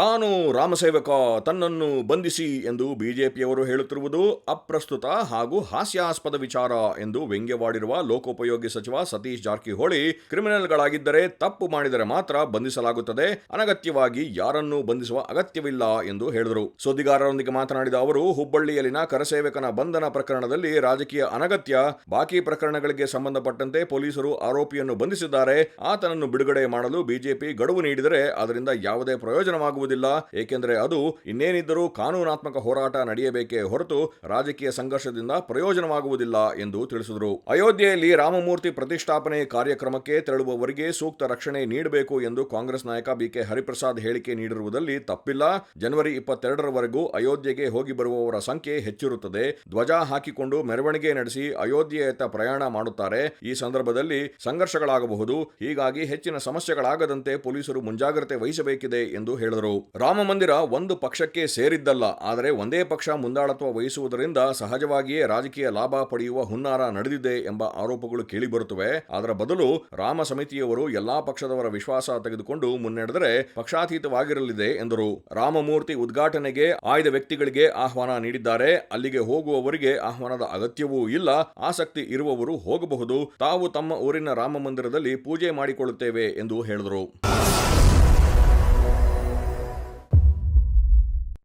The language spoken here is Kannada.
ತಾನು ರಾಮಸೇವಕ ತನ್ನನ್ನು ಬಂಧಿಸಿ ಎಂದು ಬಿಜೆಪಿಯವರು ಹೇಳುತ್ತಿರುವುದು ಅಪ್ರಸ್ತುತ ಹಾಗೂ ಹಾಸ್ಯಾಸ್ಪದ ವಿಚಾರ ಎಂದು ವ್ಯಂಗ್ಯವಾಡಿರುವ ಲೋಕೋಪಯೋಗಿ ಸಚಿವ ಸತೀಶ್ ಜಾರಕಿಹೊಳಿ, ಕ್ರಿಮಿನಲ್ಗಳಾಗಿದ್ದರೆ ತಪ್ಪು ಮಾಡಿದರೆ ಮಾತ್ರ ಬಂಧಿಸಲಾಗುತ್ತದೆ, ಅನಗತ್ಯವಾಗಿ ಯಾರನ್ನೂ ಬಂಧಿಸುವ ಅಗತ್ಯವಿಲ್ಲ ಎಂದು ಹೇಳಿದರು. ಸುದ್ದಿಗಾರರೊಂದಿಗೆ ಮಾತನಾಡಿದ ಅವರು, ಹುಬ್ಬಳ್ಳಿಯಲ್ಲಿನ ಕರಸೇವಕನ ಬಂಧನ ಪ್ರಕರಣದಲ್ಲಿ ರಾಜಕೀಯ ಅನಗತ್ಯ, ಬಾಕಿ ಪ್ರಕರಣಗಳಿಗೆ ಸಂಬಂಧಪಟ್ಟಂತೆ ಪೊಲೀಸರು ಆರೋಪಿಯನ್ನು ಬಂಧಿಸಿದ್ದಾರೆ, ಆತನನ್ನು ಬಿಡುಗಡೆ ಮಾಡಲು ಬಿಜೆಪಿ ಗಡುವು ನೀಡಿದರೆ ಅದರಿಂದ ಯಾವುದೇ ಪ್ರಯೋಜನವಾಗುವುದಿಲ್ಲ ಏಕೆಂದರೆ ಅದು ಇನ್ನೇನಿದ್ದರೂ ಕಾನೂನಾತ್ಮಕ ಹೋರಾಟ ನಡೆಯಬೇಕೇ ಹೊರತು ರಾಜಕೀಯ ಸಂಘರ್ಷದಿಂದ ಪ್ರಯೋಜನವಾಗುವುದಿಲ್ಲ ಎಂದು ತಿಳಿಸಿದರು. ಅಯೋಧ್ಯೆಯಲ್ಲಿ ರಾಮಮೂರ್ತಿ ಪ್ರತಿಷ್ಠಾಪನೆ ಕಾರ್ಯಕ್ರಮಕ್ಕೆ ತೆರಳುವವರಿಗೆ ಸೂಕ್ತ ರಕ್ಷಣೆ ನೀಡಬೇಕು ಎಂದು ಕಾಂಗ್ರೆಸ್ ನಾಯಕ ಬಿಕೆ ಹರಿಪ್ರಸಾದ್ ಹೇಳಿಕೆ ನೀಡಿರುವುದಲ್ಲಿ ತಪ್ಪಿಲ್ಲ. ಜನವರಿ ಇಪ್ಪತ್ತೆರಡರವರೆಗೂ ಅಯೋಧ್ಯೆಗೆ ಹೋಗಿ ಬರುವವರ ಸಂಖ್ಯೆ ಹೆಚ್ಚಿರುತ್ತದೆ. ಧ್ವಜ ಹಾಕಿಕೊಂಡು ಮೆರವಣಿಗೆ ನಡೆಸಿ ಅಯೋಧ್ಯೆಯತ್ತ ಪ್ರಯಾಣ ಮಾಡುತ್ತಾರೆ. ಈ ಸಂದರ್ಭದಲ್ಲಿ ಸಂಘರ್ಷಗಳಾಗಬಹುದು. ಹೀಗಾಗಿ ಹೆಚ್ಚಿನ ಸಮಸ್ಯೆಗಳಾಗದಂತೆ ಪೊಲೀಸರು ಮುಂಜಾಗ್ರತೆ ವಹಿಸಬೇಕಿದೆ ಎಂದು ಹೇಳಿದರು. ರಾಮ ಮಂದಿರ ಒಂದು ಪಕ್ಷಕ್ಕೆ ಸೇರಿದ್ದಲ್ಲ, ಆದರೆ ಒಂದೇ ಪಕ್ಷ ಮುಂದಾಳತ್ವ ವಹಿಸುವುದರಿಂದ ಸಹಜವಾಗಿಯೇ ರಾಜಕೀಯ ಲಾಭ ಪಡೆಯುವ ಹುನ್ನಾರ ನಡೆದಿದೆ ಎಂಬ ಆರೋಪಗಳು ಕೇಳಿಬರುತ್ತವೆ. ಅದರ ಬದಲು ರಾಮ ಸಮಿತಿಯವರು ಎಲ್ಲಾ ಪಕ್ಷದವರ ವಿಶ್ವಾಸ ತೆಗೆದುಕೊಂಡು ಮುನ್ನಡೆದರೆ ಪಕ್ಷಾತೀತವಾಗಿರಲಿದೆ ಎಂದರು. ರಾಮಮೂರ್ತಿ ಉದ್ಘಾಟನೆಗೆ ಆಯ್ದ ವ್ಯಕ್ತಿಗಳಿಗೆ ಆಹ್ವಾನ ನೀಡಿದ್ದಾರೆ. ಅಲ್ಲಿಗೆ ಹೋಗುವವರಿಗೆ ಆಹ್ವಾನದ ಅಗತ್ಯವೂ ಇಲ್ಲ. ಆಸಕ್ತಿ ಇರುವವರು ಹೋಗಬಹುದು. ತಾವು ತಮ್ಮ ಊರಿನ ರಾಮ ಮಂದಿರದಲ್ಲಿ ಪೂಜೆ ಮಾಡಿಕೊಳ್ಳುತ್ತೇವೆ ಎಂದು ಹೇಳಿದರು.